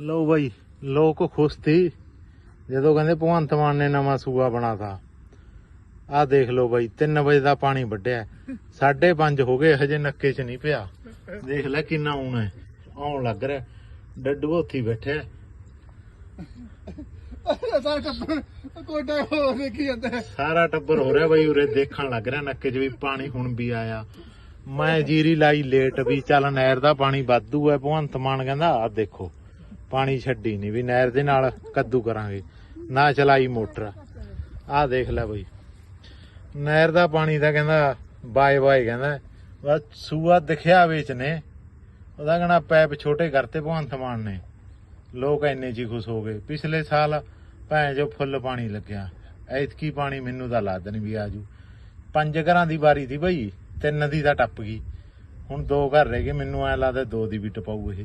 ਲਓ ਬਾਈ ਲੋਕ ਖੁਸ਼ ਸੀ। ਜਦੋਂ ਕਹਿੰਦੇ ਭਗਵੰਤ ਮਾਨ ਨੇ ਨਵਾਂ ਸੂਆ ਬਣਾਤਾ। ਆਹ ਦੇਖ ਲਓ ਬਾਈ 3 ਵਜੇ ਦਾ ਪਾਣੀ ਵੱਢਿਆ। 5:30 ਹੋ ਗਏ ਹਜੇ ਨੱਕੇ 'ਚ ਨਹੀਂ ਪਿਆ। ਦੇਖ ਲੈ ਕਿੰਨਾ ਆਉਣਾ ਹੈ। ਆਉਣ ਲੱਗ ਰਿਹਾ। ਡੱਡੂ ਉੱਥੇ ਬੈਠਿਆ। ਸਾਰਾ ਟੱਬਰ ਕੋਟਾ ਹੋ ਦੇਖੀ ਜਾਂਦਾ ਹੈ। ਸਾਰਾ ਟੱਬਰ ਹੋ ਰਿਹਾ ਬਾਈ ਉਰੇ ਦੇਖਣ ਲੱਗ ਰਿਹਾ ਨੱਕੇ 'ਚ ਵੀ ਪਾਣੀ ਹੁਣ ਵੀ ਆਇਆ। ਮੈਂ ਜੀਰੀ ਲਾਈ ਲੇਟ ਵੀ ਚੱਲ ਨਹਿਰ ਦਾ ਪਾਣੀ ਵਾਧੂ ਹੈ। ਭਗਵੰਤ ਮਾਨ ਕਹਿੰਦਾ ਆ ਦੇਖੋ। ਪਾਣੀ ਛੱਡੀ ਨਹੀਂ ਵੀ ਨਹਿਰ ਦੇ ਨਾਲ ਕੱਦੂ ਕਰਾਂਗੇ। ਨਾ ਚਲਾਈ ਮੋਟਰ। ਆਹ ਦੇਖ ਲੈ ਬਈ। ਨਹਿਰ ਦਾ ਪਾਣੀ ਤਾਂ ਕਹਿੰਦਾ ਬਾਏ ਬਾਏ ਕਹਿੰਦਾ। ਬਸ ਸੂਆ ਦਿਖਿਆ ਵਿੱਚ ਨੇ। ਉਹਦਾ ਕਹਿੰਦਾ ਪੈਪ ਛੋਟੇ ਕਰਤੇ ਭਗਵੰਤ ਮਾਨ ਨੇ। ਲੋਕ ਇੰਨੇ ਜੀ ਖੁਸ਼ ਹੋ ਗਏ। ਪਿਛਲੇ ਸਾਲ ਭੈਣ ਜੋ ਫੁੱਲ ਪਾਣੀ ਲੱਗਿਆ। ਐਤਕੀ ਪਾਣੀ ਮੈਨੂੰ ਤਾਂ ਲੱਗਦਾ ਨਹੀਂ ਵੀ ਆਜੂ ਪੰਜ ਘਰਾਂ ਦੀ ਵਾਰੀ ਸੀ ਬਈ। ਤਿੰਨ ਦੀ ਤਾਂ ਟੱਪ ਗਈ। ਹੁਣ ਦੋ ਘਰ ਰਹਿ ਗਏ। ਮੈਨੂੰ ਐ ਲੱਗਦਾ ਦੋ ਦੀ ਵੀ ਟਪਾਊ ਇਹ।